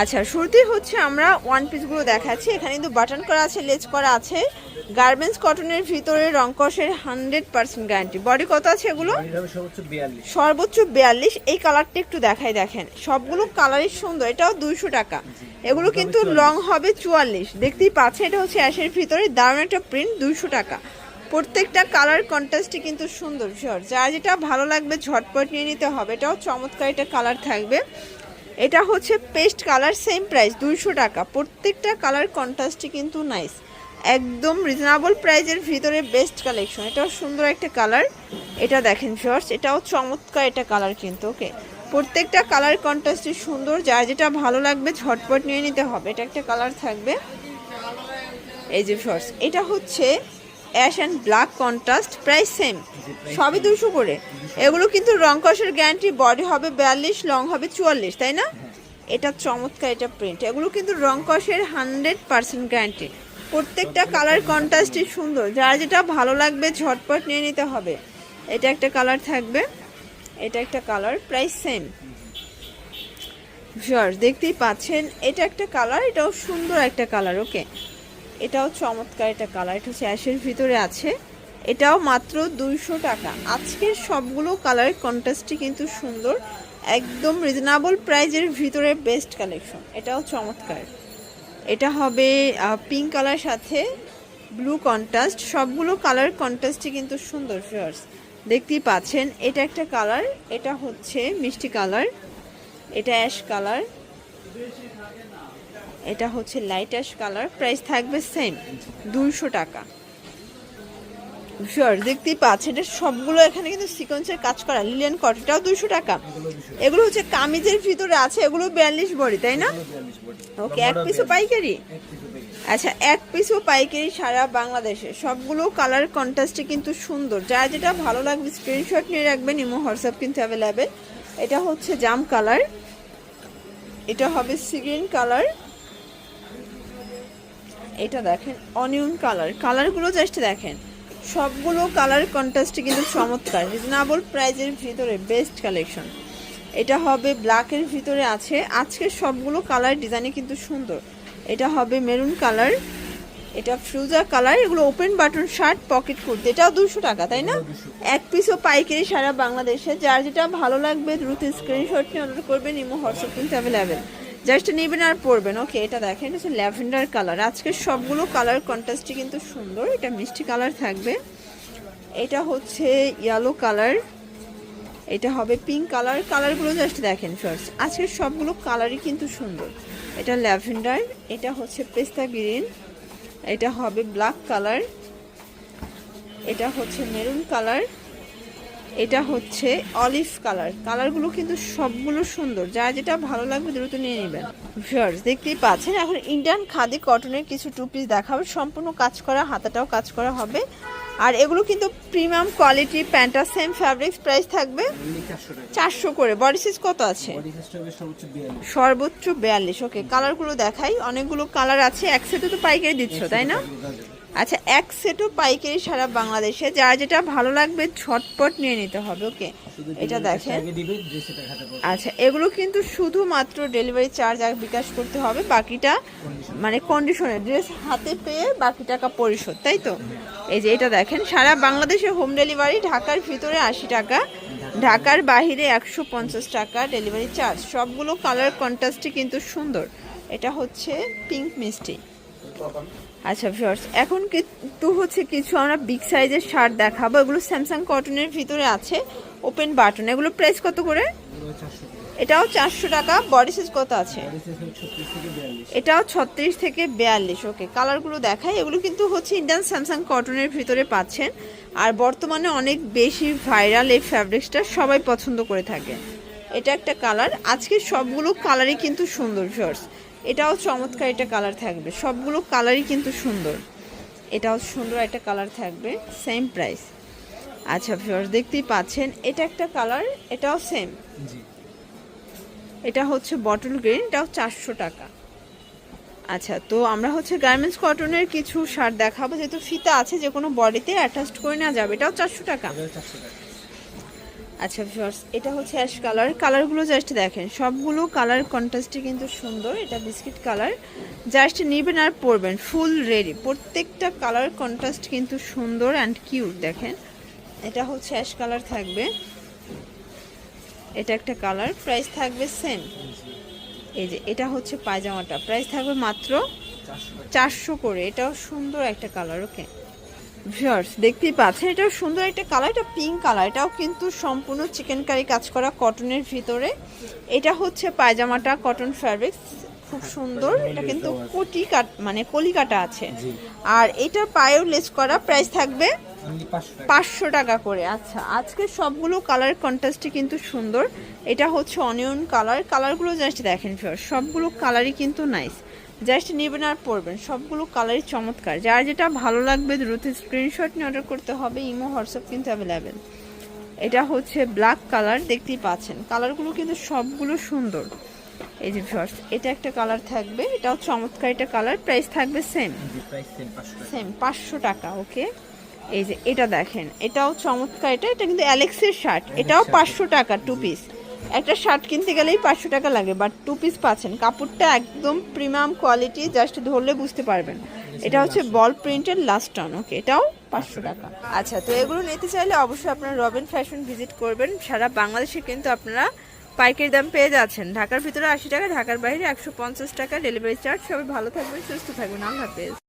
আচ্ছা শুরুতেই হচ্ছে আমরা ওয়ান পিসগুলো দেখাচ্ছি। এখানে কিন্তু বাটন করা আছে লেজ করা আছে। গার্মেন্টস কটনের ভিতরে রংকসের হান্ড্রেড পার্সেন্ট গ্যারান্টি বডি কত আছে এগুলো? সর্বোচ্চ বিয়াল্লিশ। এই কালারটা একটু দেখাই দেখেন। সবগুলো কালারই সুন্দর এটাও দুইশো টাকা। এগুলো কিন্তু লং হবে চুয়াল্লিশ। দেখতেই পাচ্ছেন এটা হচ্ছে অ্যাশের ভিতরে। দারুণ একটা প্রিন্ট দুইশো টাকা। প্রত্যেকটা কালার কন্ট্রাস্টই কিন্তু সুন্দর শিওর যার যেটা ভালো লাগবে ঝটপট নিয়ে নিতে হবে। এটাও চমৎকার একটা কালার থাকবে। এটা হচ্ছে পেস্ট কালার সেম প্রাইস দুইশো টাকা। প্রত্যেকটা কালার কন্ট্রাস্টই কিন্তু নাইস একদম রিজনেবল প্রাইজের ভিতরে বেস্ট কালেকশন এটাও সুন্দর একটা কালার এটা দেখেন শর্টস এটাও চমৎকার একটা কালার কিন্তু ওকে প্রত্যেকটা কালার কন্ট্রাস্টই সুন্দর। যার যেটা ভালো লাগবে, ঝটপট নিয়ে নিতে হবে। এটা একটা কালার থাকবে। এই যে শর্টস এটা হচ্ছে ash and black contrast price same সবই দুশো করে। এগুলো কিন্তু রং কষের গ্যারান্টি বডি হবে বিয়াল্লিশ লং হবে চুয়াল্লিশ, তাই না? এটা চমৎকার এটা প্রিন্ট এগুলো কিন্তু রং কষের হান্ড্রেড পার্সেন্ট গ্যারান্টি প্রত্যেকটা কালার কন্ট্রাস্টই সুন্দর। যার যেটা ভালো লাগবে ঝটপট নিয়ে নিতে হবে। এটা একটা কালার থাকবে। এটা একটা কালার প্রাইস সেম শিওর দেখতেই পাচ্ছেন, এটা একটা কালার এটাও সুন্দর একটা কালার ওকে এটাও চমৎকার এটা কালার, এটা হচ্ছে অ্যাশের ভিতরে আছে। এটাও মাত্র দুইশো টাকা। আজকের সবগুলো কালার কন্ট্রাস্টই কিন্তু সুন্দর, একদম রিজনেবল প্রাইজের ভিতরে বেস্ট কালেকশন এটাও চমৎকার। এটা হবে পিঙ্ক কালার সাথে ব্লু কন্ট্রাস্ট সবগুলো কালার কন্ট্রাস্টই কিন্তু সুন্দর ফিয়ার্স দেখতেই পাচ্ছেন, এটা একটা কালার, এটা হচ্ছে মিষ্টি কালার, এটা অ্যাশ কালার এটা হচ্ছে লাইট অ্যাশ কালার প্রাইস থাকবে সেম দুইশো টাকা। শিওর দেখতেই পাচ্ছেন, এটা সবগুলো এখানে কিন্তু সিকোয়েন্সের কাজ করা। লিলিয়ান কটনটাও দুইশো টাকা। এগুলো হচ্ছে কামিজের ভিতরে আছে, এগুলো বিয়াল্লিশ বড়ি, তাই না? ওকে এক পিসও পাইকারি? আচ্ছা এক পিসও পাইকারি সারা বাংলাদেশে। সবগুলো কালার কন্ট্রাস্টে কিন্তু সুন্দর। যার যেটা ভালো লাগবে স্ক্রিনশট নিয়ে রাখবেন, ইমো, হোয়াটসঅ্যাপ কিন্তু অ্যাভেলেবেল এটা হচ্ছে জাম কালার এটা হবে সিগ্রিন কালার এটা দেখেন অনিয়ন কালার কালারগুলো জাস্ট দেখেন। সবগুলো কালার কন্ট্রাস্টে কিন্তু চমৎকার। রিজনেবল প্রাইজের ভিতরে বেস্ট কালেকশন এটা হবে ব্ল্যাকের ভিতরে আছে। আজকের সবগুলো কালার ডিজাইনে কিন্তু সুন্দর। এটা হবে মেরুন কালার এটা ফ্রুজা কালার এগুলো open button shirt pocket kurti. এটাও দুশো টাকা তাই না? এক পিসও পাইকারি সারা বাংলাদেশে। যার যেটা ভালো লাগবে দ্রুত স্ক্রিনশট নিয়ে অর্ডার করবেন। ইমো হোয়াটসঅ্যাপ কিন্তু অ্যাভেলেবেল জাস্ট নেবেন আর পরবেন। ওকে এটা দেখেন, এটা হচ্ছে ল্যাভেন্ডার কালার। আজকের সবগুলো কালার কন্ট্রাস্টই কিন্তু সুন্দর। এটা মিষ্টি কালার থাকবে। এটা হচ্ছে ইয়েলো কালার। এটা হবে পিঙ্ক কালার। কালারগুলো জাস্ট দেখেন ফার্স্ট আজকের সবগুলো কালারই কিন্তু সুন্দর। এটা ল্যাভেন্ডার, এটা হচ্ছে পেস্তা গ্রিন, এটা হবে ব্ল্যাক কালার, এটা হচ্ছে মেরুন কালার। এটা হচ্ছে অলিভ কালার। কালারগুলো কিন্তু সবগুলো সুন্দর। যা যেটা ভালো লাগবে দ্রুত নিয়ে নেবেন। দেখতেই পাচ্ছেন, এখন ইন্ডিয়ান খাদি কটনের কিছু টু পিস দেখাবো। সম্পূর্ণ কাজ করা, হাতাটাও কাজ করা হবে। আর এগুলো কিন্তু প্রিমিয়াম কোয়ালিটি প্যান্টা সেম ফ্যাব্রিক্স প্রাইস থাকবে চারশো করে। বডি সাইজ কত আছে? সর্বোচ্চ বিয়াল্লিশ। ওকে কালারগুলো দেখাই। অনেকগুলো কালার আছে, একসাথে তো পাইকারি দিচ্ছ, তাই না? আচ্ছা এক সেটও পাইকারি সারা বাংলাদেশে যার যেটা ভালো লাগবে ছটপট নিয়ে নিতে হবে ওকে? এটা দেখেন। আচ্ছা এগুলো কিন্তু শুধুমাত্র ডেলিভারি চার্জ আর বিকাশ করতে হবে বাকিটা মানে কন্ডিশনে ড্রেস হাতে পেয়ে বাকি টাকা পরিশোধ তাই তো? এই যে এটা দেখেন সারা বাংলাদেশে হোম ডেলিভারি ঢাকার ভিতরে আশি টাকা ঢাকার বাইরে একশো পঞ্চাশ টাকা ডেলিভারি চার্জ সবগুলো কালার কন্ট্রাস্টই কিন্তু সুন্দর। এটা হচ্ছে পিঙ্ক মিষ্টি। আচ্ছা ভিউয়ার্স এখন কিন্তু হচ্ছে কিছু আমরা বিগ সাইজের শার্ট দেখাবো। এগুলো স্যামসাং কটনের ভিতরে আছে। ওপেন বাটন এগুলো প্রাইস কত করে? এটাও চারশো টাকা। বডি সাইজ কত আছে? এটাও ছত্রিশ থেকে বিয়াল্লিশ। ওকে কালারগুলো দেখায় এগুলো কিন্তু হচ্ছে ইন্ডিয়ান স্যামসাং কটনের ভিতরে পাচ্ছেন। আর বর্তমানে অনেক বেশি ভাইরাল এই ফ্যাব্রিক্সটা সবাই পছন্দ করে থাকে। এটা একটা কালার আজকে সবগুলো কালারই কিন্তু সুন্দর ফিওর্স এটাও চমৎকার একটা কালার থাকবে। সবগুলো কালারই কিন্তু সুন্দর। এটাও সুন্দর একটা কালার থাকবে সেম প্রাইস আচ্ছা ফিওর্স দেখতেই পাচ্ছেন এটা একটা কালার এটাও সেম এটা হচ্ছে বটল গ্রিন এটাও চারশো টাকা। আচ্ছা তো আমরা হচ্ছে গার্মেন্টস কটনের কিছু শার্ট দেখাবো যেহেতু ফিতা আছে যে কোনো বডিতে অ্যাটাচড করে নেওয়া যাবে। এটাও চারশো টাকা। আচ্ছা ভিউয়ার্স এটা হচ্ছে অ্যাশ কালার কালারগুলো জাস্ট দেখেন, সবগুলো কালার কন্ট্রাস্টে কিন্তু সুন্দর, এটা বিস্কিট কালার জাস্ট নেবেন আর পরবেন ফুল রেডি প্রত্যেকটা কালার কন্ট্রাস্ট কিন্তু সুন্দর অ্যান্ড কিউট দেখেন। এটা হচ্ছে অ্যাশ কালার থাকবে। এটা একটা কালার প্রাইস থাকবে সেম এই যে, এটা হচ্ছে পায়জামাটা প্রাইস থাকবে মাত্র চারশো করে। এটাও সুন্দর একটা কালার ওকে ভিউয়ার্স দেখতেই পাচ্ছেন এটাও সুন্দর একটা কালার এটা পিঙ্ক কালার এটাও কিন্তু সম্পূর্ণ চিকেন কারি কাজ করা কটনের ভিতরে। এটা হচ্ছে পায়জামাটা কটন ফ্যাব্রিক্স খুব সুন্দর এটা কিন্তু কোটি কাট মানে কলি কাটা আছে আর এটার পায়েও লেস করা প্রাইস থাকবে পাঁচশো টাকা। পাঁচশো টাকা করে। আচ্ছা আজকে সবগুলো কালার কন্ট্রাস্টে কিন্তু সুন্দর। এটা হচ্ছে অনিয়ন কালার। কালারগুলো জাস্ট দেখেন ভিউয়ার সবগুলো কালারই কিন্তু নাইস জাস্ট নেবেন আর পরবেন সবগুলো কালারই চমৎকার। যার যেটা ভালো লাগবে দ্রুত স্ক্রিনশট নিয়ে অর্ডার করতে হবে ইমো হোয়াটসঅ্যাপ কিন্তু অ্যাভেলেবেল এটা হচ্ছে ব্ল্যাক কালার দেখতেই পাচ্ছেন। কালারগুলো কিন্তু সবগুলো সুন্দর। এই যে ভিউয়ার্স এটা একটা কালার থাকবে এটাও চমৎকার একটা কালার প্রাইস থাকবে সেম সেম পাঁচশো টাকা। ওকে এই যে এটা দেখেন এটাও চমৎকার এটা এটা কিন্তু অ্যালেক্সের শার্ট এটাও পাঁচশো টাকা টু পিস একটা শার্ট কিনতে গেলেই পাঁচশো টাকা লাগে বাট টু পিস পাচ্ছেন। কাপড়টা একদম প্রিমিয়াম কোয়ালিটি জাস্ট ধরলে বুঝতে পারবেন। এটা হচ্ছে বল প্রিন্টের লাস্ট টন ওকে এটাও পাঁচশো টাকা। আচ্ছা তো এগুলো নিতে চাইলে অবশ্যই আপনারা রবিন ফ্যাশন ভিজিট করবেন। সারা বাংলাদেশে কিন্তু আপনারা পাইকারি দাম পেয়ে যাচ্ছেন। ঢাকার ভিতরে আশি টাকা, ঢাকার বাইরে একশো পঞ্চাশ টাকা ডেলিভারি চার্জ সবাই ভালো থাকবেন, সুস্থ থাকবেন। আল্লাহ হাফেজ।